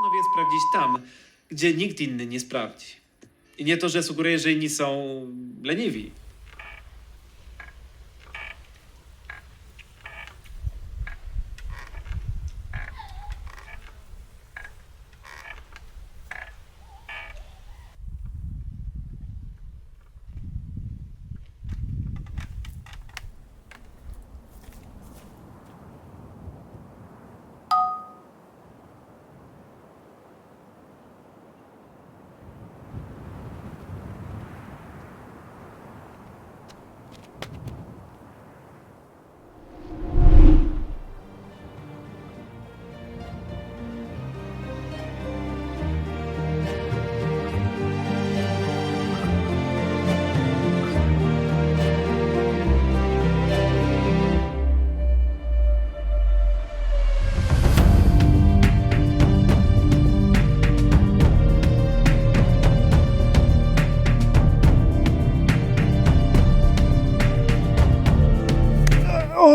Postanowiłem sprawdzić tam, gdzie nikt inny nie sprawdzi. I nie to, że sugeruję, że inni są leniwi.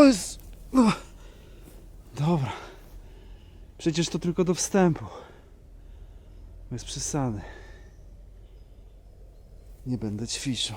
Jest... no. Dobra. Przecież to tylko do wstępu. Bez przesady. Nie będę ćwiczył.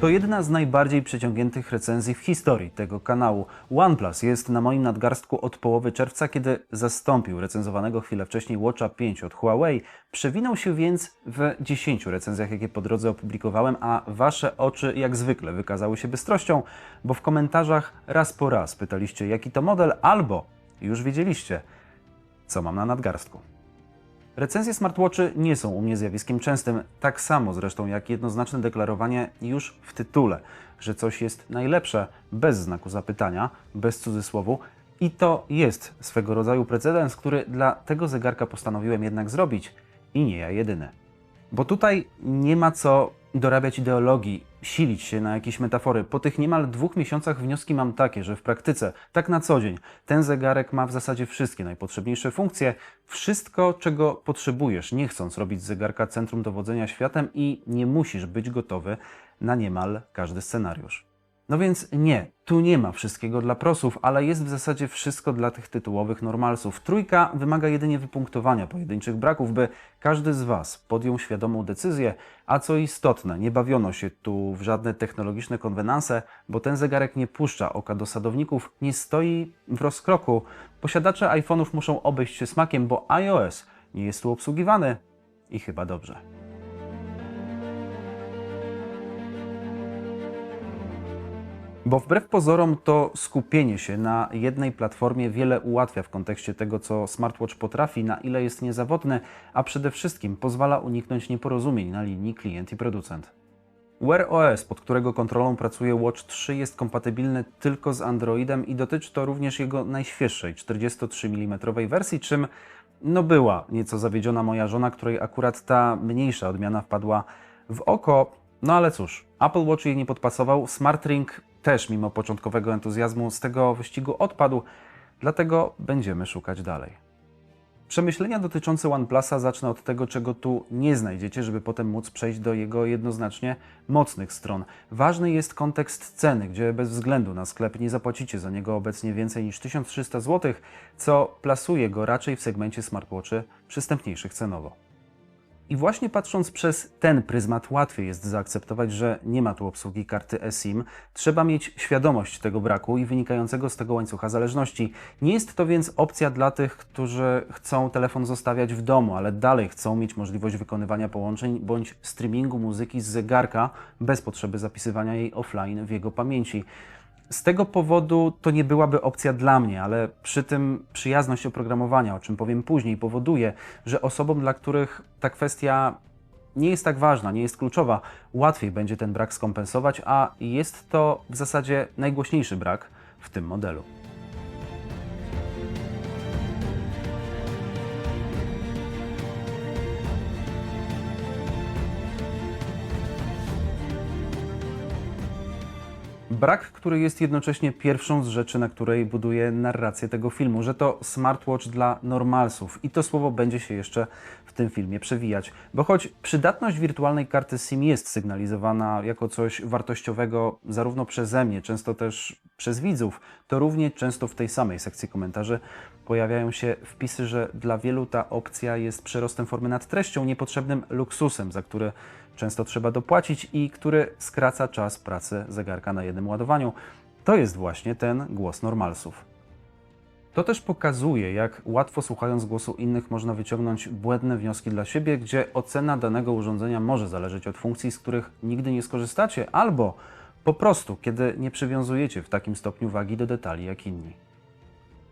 To jedna z najbardziej przeciągniętych recenzji w historii tego kanału. OnePlus jest na moim nadgarstku od połowy czerwca, kiedy zastąpił recenzowanego chwilę wcześniej Watcha 5 od Huawei. Przewinął się więc w 10 recenzjach, jakie po drodze opublikowałem, a Wasze oczy jak zwykle wykazały się bystrością, bo w komentarzach raz po raz pytaliście, jaki to model, albo już wiedzieliście, co mam na nadgarstku. Recenzje smartwatchy nie są u mnie zjawiskiem częstym, tak samo zresztą jak jednoznaczne deklarowanie już w tytule, że coś jest najlepsze bez znaku zapytania, bez cudzysłowu. I to jest swego rodzaju precedens, który dla tego zegarka postanowiłem jednak zrobić i nie ja jedyny. Bo tutaj nie ma co dorabiać ideologii, silić się na jakieś metafory. Po tych niemal dwóch miesiącach wnioski mam takie, że w praktyce, tak na co dzień, ten zegarek ma w zasadzie wszystkie najpotrzebniejsze funkcje, wszystko, czego potrzebujesz, nie chcąc robić zegarka centrum dowodzenia światem i nie musisz być gotowy na niemal każdy scenariusz. No więc nie, tu nie ma wszystkiego dla prosów, ale jest w zasadzie wszystko dla tych tytułowych normalsów. Trójka wymaga jedynie wypunktowania pojedynczych braków, by każdy z Was podjął świadomą decyzję, a co istotne, nie bawiono się tu w żadne technologiczne konwenanse, bo ten zegarek nie puszcza oka do sadowników, nie stoi w rozkroku. Posiadacze iPhone'ów muszą obejść się smakiem, bo iOS nie jest tu obsługiwany i chyba dobrze. Bo wbrew pozorom to skupienie się na jednej platformie wiele ułatwia w kontekście tego, co smartwatch potrafi, na ile jest niezawodny, a przede wszystkim pozwala uniknąć nieporozumień na linii klient i producent. Wear OS, pod którego kontrolą pracuje Watch 3, jest kompatybilny tylko z Androidem i dotyczy to również jego najświeższej 43 mm wersji, czym no była nieco zawiedziona moja żona, której akurat ta mniejsza odmiana wpadła w oko. No ale cóż, Apple Watch jej nie podpasował, SmartRing też mimo początkowego entuzjazmu z tego wyścigu odpadł, dlatego będziemy szukać dalej. Przemyślenia dotyczące OnePlusa zacznę od tego, czego tu nie znajdziecie, żeby potem móc przejść do jego jednoznacznie mocnych stron. Ważny jest kontekst ceny, gdzie bez względu na sklep nie zapłacicie za niego obecnie więcej niż 1300 zł, co plasuje go raczej w segmencie smartwatchy przystępniejszych cenowo. I właśnie patrząc przez ten pryzmat łatwiej jest zaakceptować, że nie ma tu obsługi karty eSIM. Trzeba mieć świadomość tego braku i wynikającego z tego łańcucha zależności. Nie jest to więc opcja dla tych, którzy chcą telefon zostawiać w domu, ale dalej chcą mieć możliwość wykonywania połączeń bądź streamingu muzyki z zegarka bez potrzeby zapisywania jej offline w jego pamięci. Z tego powodu to nie byłaby opcja dla mnie, ale przy tym przyjazność oprogramowania, o czym powiem później, powoduje, że osobom, dla których ta kwestia nie jest tak ważna, nie jest kluczowa, łatwiej będzie ten brak skompensować, a jest to w zasadzie najgłośniejszy brak w tym modelu. Brak, który jest jednocześnie pierwszą z rzeczy, na której buduje narrację tego filmu, że to smartwatch dla normalsów i to słowo będzie się jeszcze w tym filmie przewijać. Bo choć przydatność wirtualnej karty SIM jest sygnalizowana jako coś wartościowego zarówno przeze mnie, często też przez widzów, to równie często w tej samej sekcji komentarzy pojawiają się wpisy, że dla wielu ta opcja jest przerostem formy nad treścią, niepotrzebnym luksusem, za który często trzeba dopłacić i który skraca czas pracy zegarka na jednym ładowaniu. To jest właśnie ten głos normalsów. To też pokazuje, jak łatwo słuchając głosu innych można wyciągnąć błędne wnioski dla siebie, gdzie ocena danego urządzenia może zależeć od funkcji, z których nigdy nie skorzystacie, albo po prostu, kiedy nie przywiązujecie w takim stopniu wagi do detali jak inni.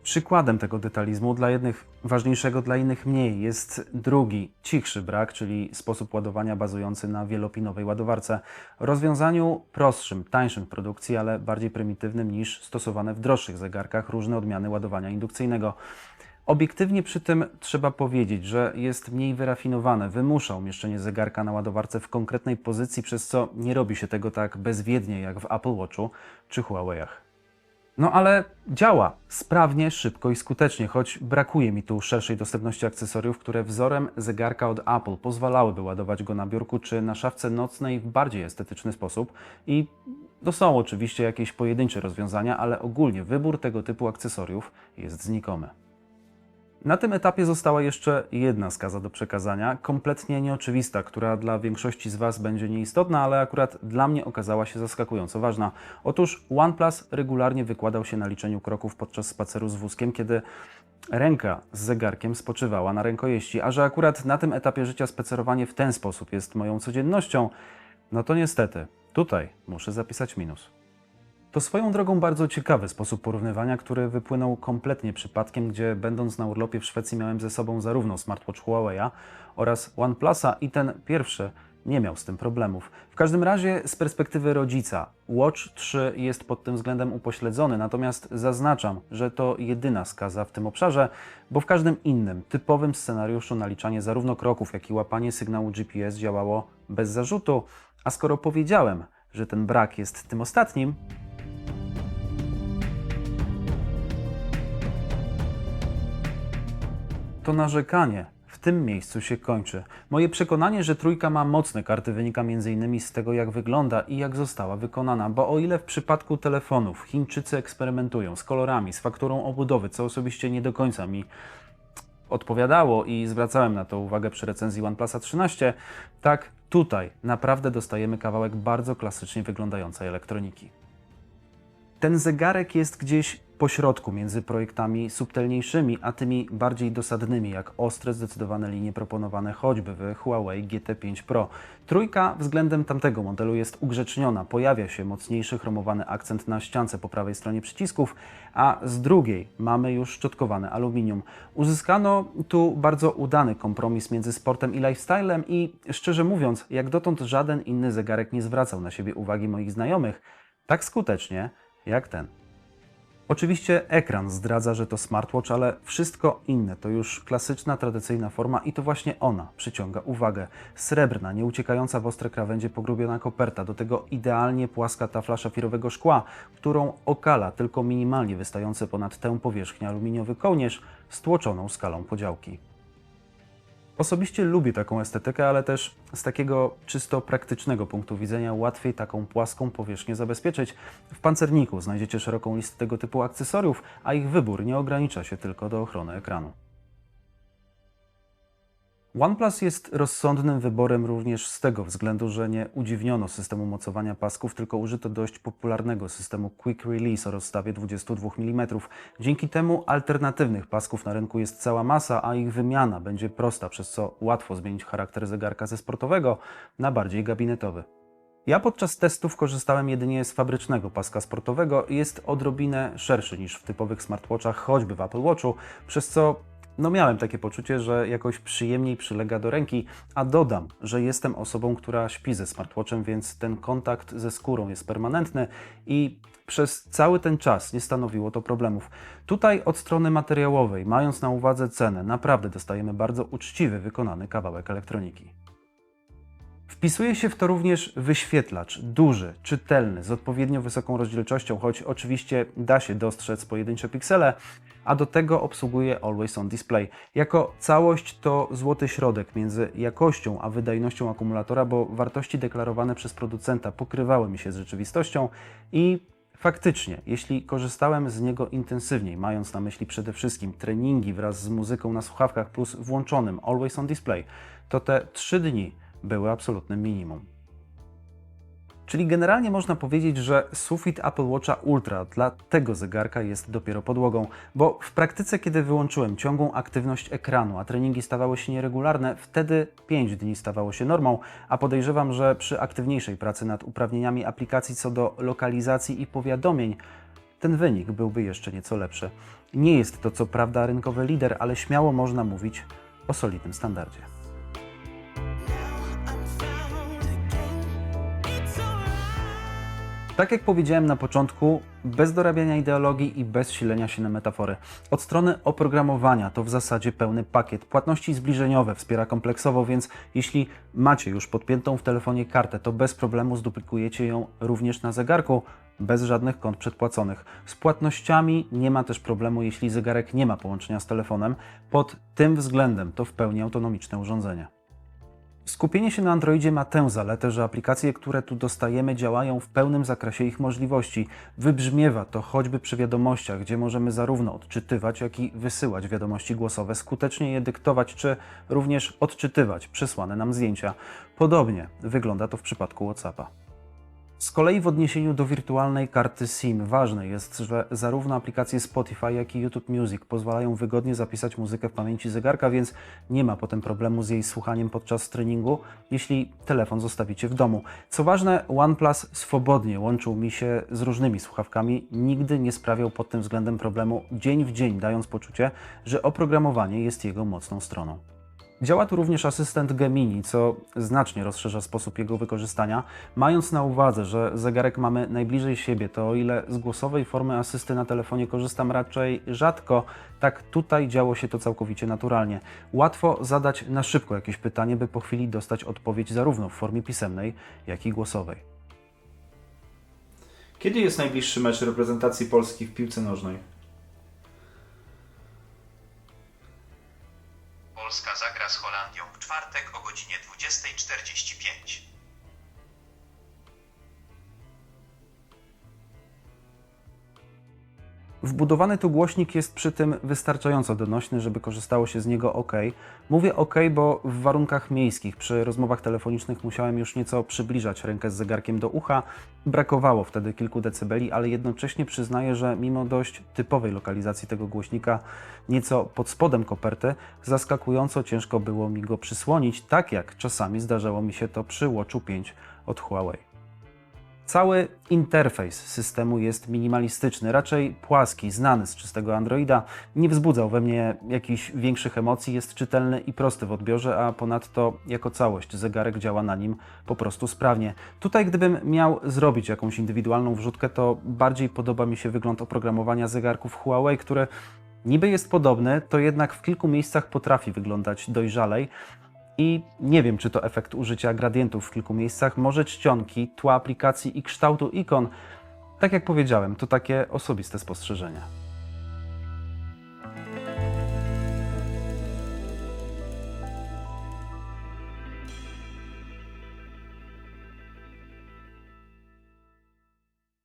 Przykładem tego detalizmu, dla jednych ważniejszego, dla innych mniej, jest drugi, cichszy brak, czyli sposób ładowania bazujący na wielopinowej ładowarce. Rozwiązaniu prostszym, tańszym w produkcji, ale bardziej prymitywnym niż stosowane w droższych zegarkach różne odmiany ładowania indukcyjnego. Obiektywnie przy tym trzeba powiedzieć, że jest mniej wyrafinowane, wymusza umieszczenie zegarka na ładowarce w konkretnej pozycji, przez co nie robi się tego tak bezwiednie jak w Apple Watchu czy Huawei'ach. No ale działa sprawnie, szybko i skutecznie, choć brakuje mi tu szerszej dostępności akcesoriów, które wzorem zegarka od Apple pozwalałyby ładować go na biurku czy na szafce nocnej w bardziej estetyczny sposób. I to są oczywiście jakieś pojedyncze rozwiązania, ale ogólnie wybór tego typu akcesoriów jest znikomy. Na tym etapie została jeszcze jedna skaza do przekazania, kompletnie nieoczywista, która dla większości z Was będzie nieistotna, ale akurat dla mnie okazała się zaskakująco ważna. Otóż OnePlus regularnie wykładał się na liczeniu kroków podczas spaceru z wózkiem, kiedy ręka z zegarkiem spoczywała na rękojeści, a że akurat na tym etapie życia spacerowanie w ten sposób jest moją codziennością, no to niestety, tutaj muszę zapisać minus. To swoją drogą bardzo ciekawy sposób porównywania, który wypłynął kompletnie przypadkiem, gdzie będąc na urlopie w Szwecji miałem ze sobą zarówno smartwatch Huawei'a oraz OnePlusa i ten pierwszy nie miał z tym problemów. W każdym razie z perspektywy rodzica Watch 3 jest pod tym względem upośledzony, natomiast zaznaczam, że to jedyna skaza w tym obszarze, bo w każdym innym, typowym scenariuszu naliczanie zarówno kroków, jak i łapanie sygnału GPS działało bez zarzutu, a skoro powiedziałem, że ten brak jest tym ostatnim, to narzekanie w tym miejscu się kończy. Moje przekonanie, że trójka ma mocne karty wynika m.in. z tego, jak wygląda i jak została wykonana, bo o ile w przypadku telefonów Chińczycy eksperymentują z kolorami, z fakturą obudowy, co osobiście nie do końca mi odpowiadało i zwracałem na to uwagę przy recenzji OnePlusa 13, tak tutaj naprawdę dostajemy kawałek bardzo klasycznie wyglądającej elektroniki. Ten zegarek jest gdzieś pośrodku między projektami subtelniejszymi, a tymi bardziej dosadnymi, jak ostre, zdecydowane linie proponowane choćby w Huawei GT5 Pro. Trójka względem tamtego modelu jest ugrzeczniona, pojawia się mocniejszy chromowany akcent na ściance po prawej stronie przycisków, a z drugiej mamy już szczotkowane aluminium. Uzyskano tu bardzo udany kompromis między sportem i lifestylem i szczerze mówiąc, jak dotąd żaden inny zegarek nie zwracał na siebie uwagi moich znajomych tak skutecznie jak ten. Oczywiście ekran zdradza, że to smartwatch, ale wszystko inne to już klasyczna, tradycyjna forma i to właśnie ona przyciąga uwagę. Srebrna, nieuciekająca w ostre krawędzie pogrubiona koperta, do tego idealnie płaska tafla szafirowego szkła, którą okala tylko minimalnie wystający ponad tę powierzchnię aluminiowy kołnierz z tłoczoną skalą podziałki. Osobiście lubię taką estetykę, ale też z takiego czysto praktycznego punktu widzenia łatwiej taką płaską powierzchnię zabezpieczyć. W pancerniku znajdziecie szeroką listę tego typu akcesoriów, a ich wybór nie ogranicza się tylko do ochrony ekranu. OnePlus jest rozsądnym wyborem również z tego względu, że nie udziwniono systemu mocowania pasków, tylko użyto dość popularnego systemu Quick Release o rozstawie 22 mm. Dzięki temu alternatywnych pasków na rynku jest cała masa, a ich wymiana będzie prosta, przez co łatwo zmienić charakter zegarka ze sportowego na bardziej gabinetowy. Ja podczas testów korzystałem jedynie z fabrycznego paska sportowego. Jest odrobinę szerszy niż w typowych smartwatchach, choćby w Apple Watchu, przez co no miałem takie poczucie, że jakoś przyjemniej przylega do ręki, a dodam, że jestem osobą, która śpi ze smartwatchem, więc ten kontakt ze skórą jest permanentny i przez cały ten czas nie stanowiło to problemów. Tutaj od strony materiałowej, mając na uwadze cenę, naprawdę dostajemy bardzo uczciwy wykonany kawałek elektroniki. Wpisuje się w to również wyświetlacz, duży, czytelny, z odpowiednio wysoką rozdzielczością, choć oczywiście da się dostrzec pojedyncze piksele, a do tego obsługuje Always On Display. Jako całość to złoty środek między jakością a wydajnością akumulatora, bo wartości deklarowane przez producenta pokrywały mi się z rzeczywistością i faktycznie, jeśli korzystałem z niego intensywniej, mając na myśli przede wszystkim treningi wraz z muzyką na słuchawkach plus włączonym Always On Display, to te trzy dni były absolutnym minimum. Czyli generalnie można powiedzieć, że sufit Apple Watcha Ultra dla tego zegarka jest dopiero podłogą, bo w praktyce, kiedy wyłączyłem ciągłą aktywność ekranu, a treningi stawały się nieregularne, wtedy 5 dni stawało się normą, a podejrzewam, że przy aktywniejszej pracy nad uprawnieniami aplikacji co do lokalizacji i powiadomień, ten wynik byłby jeszcze nieco lepszy. Nie jest to co prawda rynkowy lider, ale śmiało można mówić o solidnym standardzie. Tak jak powiedziałem na początku, bez dorabiania ideologii i bez silenia się na metafory. Od strony oprogramowania to w zasadzie pełny pakiet. Płatności zbliżeniowe wspiera kompleksowo, więc jeśli macie już podpiętą w telefonie kartę, to bez problemu zduplikujecie ją również na zegarku, bez żadnych kont przedpłaconych. Z płatnościami nie ma też problemu, jeśli zegarek nie ma połączenia z telefonem. Pod tym względem to w pełni autonomiczne urządzenie. Skupienie się na Androidzie ma tę zaletę, że aplikacje, które tu dostajemy, działają w pełnym zakresie ich możliwości. Wybrzmiewa to choćby przy wiadomościach, gdzie możemy zarówno odczytywać, jak i wysyłać wiadomości głosowe, skutecznie je dyktować, czy również odczytywać przesłane nam zdjęcia. Podobnie wygląda to w przypadku WhatsAppa. Z kolei w odniesieniu do wirtualnej karty SIM ważne jest, że zarówno aplikacje Spotify, jak i YouTube Music pozwalają wygodnie zapisać muzykę w pamięci zegarka, więc nie ma potem problemu z jej słuchaniem podczas treningu, jeśli telefon zostawicie w domu. Co ważne, OnePlus swobodnie łączył mi się z różnymi słuchawkami, nigdy nie sprawiał pod tym względem problemu dzień w dzień, dając poczucie, że oprogramowanie jest jego mocną stroną. Działa tu również asystent Gemini, co znacznie rozszerza sposób jego wykorzystania. Mając na uwadze, że zegarek mamy najbliżej siebie, to o ile z głosowej formy asysty na telefonie korzystam raczej rzadko, tak tutaj działo się to całkowicie naturalnie. Łatwo zadać na szybko jakieś pytanie, by po chwili dostać odpowiedź zarówno w formie pisemnej, jak i głosowej. Kiedy jest najbliższy mecz reprezentacji Polski w piłce nożnej? Polska zagra z Holandią w czwartek o godzinie 20.45. Wbudowany tu głośnik jest przy tym wystarczająco donośny, żeby korzystało się z niego ok. Mówię ok, bo w warunkach miejskich przy rozmowach telefonicznych musiałem już nieco przybliżać rękę z zegarkiem do ucha. Brakowało wtedy kilku decybeli, ale jednocześnie przyznaję, że mimo dość typowej lokalizacji tego głośnika, nieco pod spodem koperty, zaskakująco ciężko było mi go przysłonić, tak jak czasami zdarzało mi się to przy Watchu 5 od Huawei. Cały interfejs systemu jest minimalistyczny, raczej płaski, znany z czystego Androida. Nie wzbudzał we mnie jakichś większych emocji, jest czytelny i prosty w odbiorze, a ponadto jako całość zegarek działa na nim po prostu sprawnie. Tutaj, gdybym miał zrobić jakąś indywidualną wrzutkę, to bardziej podoba mi się wygląd oprogramowania zegarków Huawei, który niby jest podobny, to jednak w kilku miejscach potrafi wyglądać dojrzalej. I nie wiem, czy to efekt użycia gradientów w kilku miejscach, może czcionki, tła aplikacji i kształtu ikon. Tak jak powiedziałem, to takie osobiste spostrzeżenia.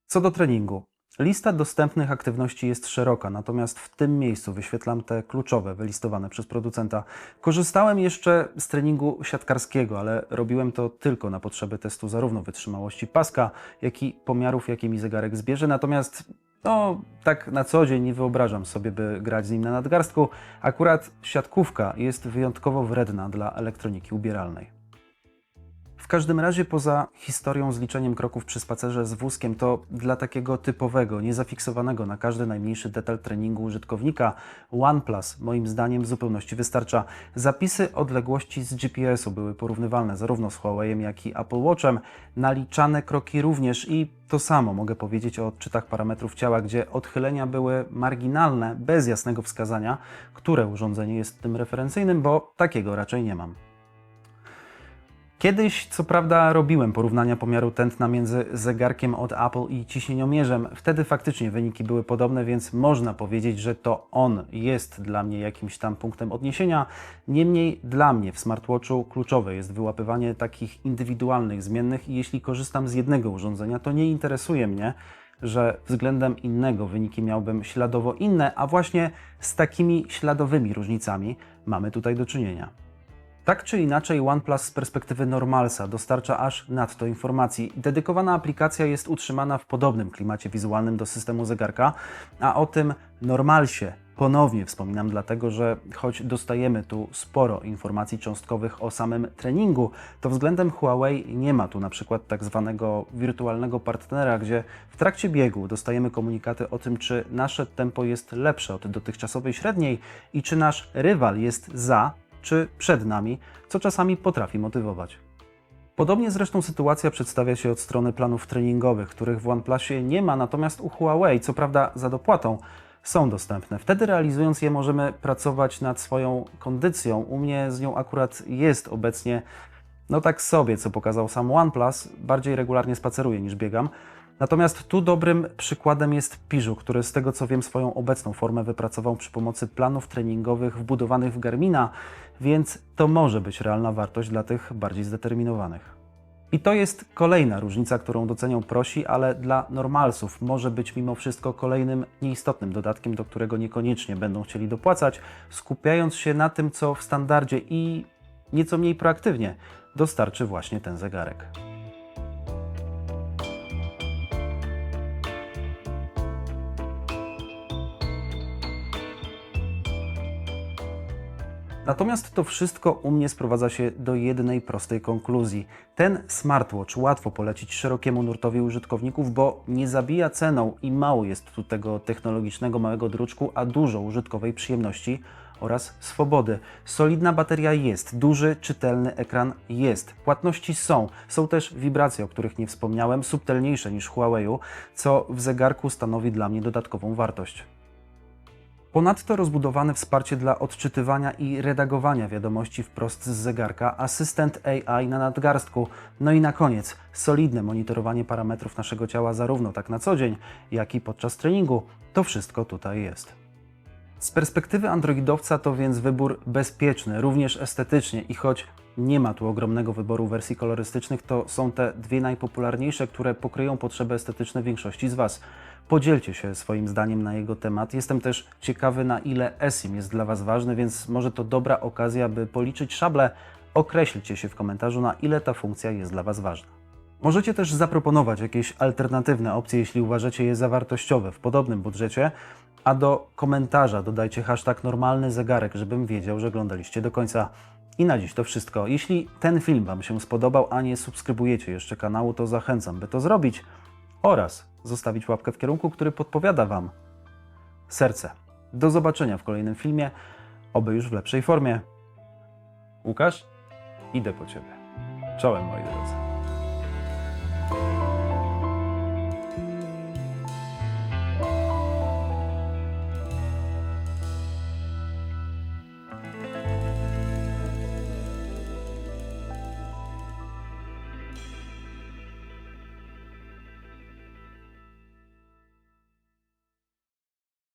Co do treningu. Lista dostępnych aktywności jest szeroka, natomiast w tym miejscu wyświetlam te kluczowe, wylistowane przez producenta. Korzystałem jeszcze z treningu siatkarskiego, ale robiłem to tylko na potrzeby testu zarówno wytrzymałości paska, jak i pomiarów, jakie mi zegarek zbierze. Natomiast no, tak na co dzień nie wyobrażam sobie, by grać z nim na nadgarstku. Akurat siatkówka jest wyjątkowo wredna dla elektroniki ubieralnej. Każdym razie poza historią z liczeniem kroków przy spacerze z wózkiem, to dla takiego typowego, niezafiksowanego na każdy najmniejszy detal treningu użytkownika OnePlus moim zdaniem w zupełności wystarcza. Zapisy odległości z GPS-u były porównywalne zarówno z Huawei'em, jak i Apple Watchem. Naliczane kroki również i to samo mogę powiedzieć o odczytach parametrów ciała, gdzie odchylenia były marginalne, bez jasnego wskazania, które urządzenie jest tym referencyjnym, bo takiego raczej nie mam. Kiedyś, co prawda, robiłem porównania pomiaru tętna między zegarkiem od Apple i ciśnieniomierzem. Wtedy faktycznie wyniki były podobne, więc można powiedzieć, że to on jest dla mnie jakimś tam punktem odniesienia. Niemniej dla mnie w smartwatchu kluczowe jest wyłapywanie takich indywidualnych zmiennych i jeśli korzystam z jednego urządzenia, to nie interesuje mnie, że względem innego wyniki miałbym śladowo inne, a właśnie z takimi śladowymi różnicami mamy tutaj do czynienia. Tak czy inaczej, OnePlus z perspektywy normalsa dostarcza aż nadto informacji. Dedykowana aplikacja jest utrzymana w podobnym klimacie wizualnym do systemu zegarka, a o tym normalsie ponownie wspominam, dlatego że choć dostajemy tu sporo informacji cząstkowych o samym treningu, to względem Huawei nie ma tu na przykład tak zwanego wirtualnego partnera, gdzie w trakcie biegu dostajemy komunikaty o tym, czy nasze tempo jest lepsze od dotychczasowej średniej i czy nasz rywal jest za czy przed nami, co czasami potrafi motywować. Podobnie zresztą sytuacja przedstawia się od strony planów treningowych, których w OnePlusie nie ma, natomiast u Huawei, co prawda za dopłatą, są dostępne. Wtedy realizując je możemy pracować nad swoją kondycją. U mnie z nią akurat jest obecnie no tak sobie, co pokazał sam OnePlus. Bardziej regularnie spaceruję niż biegam. Natomiast tu dobrym przykładem jest Piżu, który z tego co wiem swoją obecną formę wypracował przy pomocy planów treningowych wbudowanych w Garmina, więc to może być realna wartość dla tych bardziej zdeterminowanych. I to jest kolejna różnica, którą docenią prosi, ale dla normalsów może być mimo wszystko kolejnym nieistotnym dodatkiem, do którego niekoniecznie będą chcieli dopłacać, skupiając się na tym, co w standardzie i nieco mniej proaktywnie dostarczy właśnie ten zegarek. Natomiast to wszystko u mnie sprowadza się do jednej prostej konkluzji. Ten smartwatch łatwo polecić szerokiemu nurtowi użytkowników, bo nie zabija ceną i mało jest tu tego technologicznego małego druczku, a dużo użytkowej przyjemności oraz swobody. Solidna bateria jest, duży, czytelny ekran jest, płatności są, są też wibracje, o których nie wspomniałem, subtelniejsze niż Huawei'u, co w zegarku stanowi dla mnie dodatkową wartość. Ponadto rozbudowane wsparcie dla odczytywania i redagowania wiadomości wprost z zegarka, asystent AI na nadgarstku, no i na koniec solidne monitorowanie parametrów naszego ciała zarówno tak na co dzień, jak i podczas treningu. To wszystko tutaj jest. Z perspektywy androidowca to więc wybór bezpieczny, również estetycznie i choć nie ma tu ogromnego wyboru wersji kolorystycznych, to są te dwie najpopularniejsze, które pokryją potrzeby estetyczne większości z Was. Podzielcie się swoim zdaniem na jego temat. Jestem też ciekawy, na ile eSIM jest dla Was ważny, więc może to dobra okazja, by policzyć szable. Określcie się w komentarzu, na ile ta funkcja jest dla Was ważna. Możecie też zaproponować jakieś alternatywne opcje, jeśli uważacie je za wartościowe w podobnym budżecie, a do komentarza dodajcie hashtag normalny zegarek, żebym wiedział, że oglądaliście do końca. I na dziś to wszystko. Jeśli ten film Wam się spodobał, a nie subskrybujecie jeszcze kanału, to zachęcam, by to zrobić oraz zostawić łapkę w kierunku, który podpowiada Wam serce. Do zobaczenia w kolejnym filmie, oby już w lepszej formie. Łukasz, idę po Ciebie. Czołem, moi drodzy.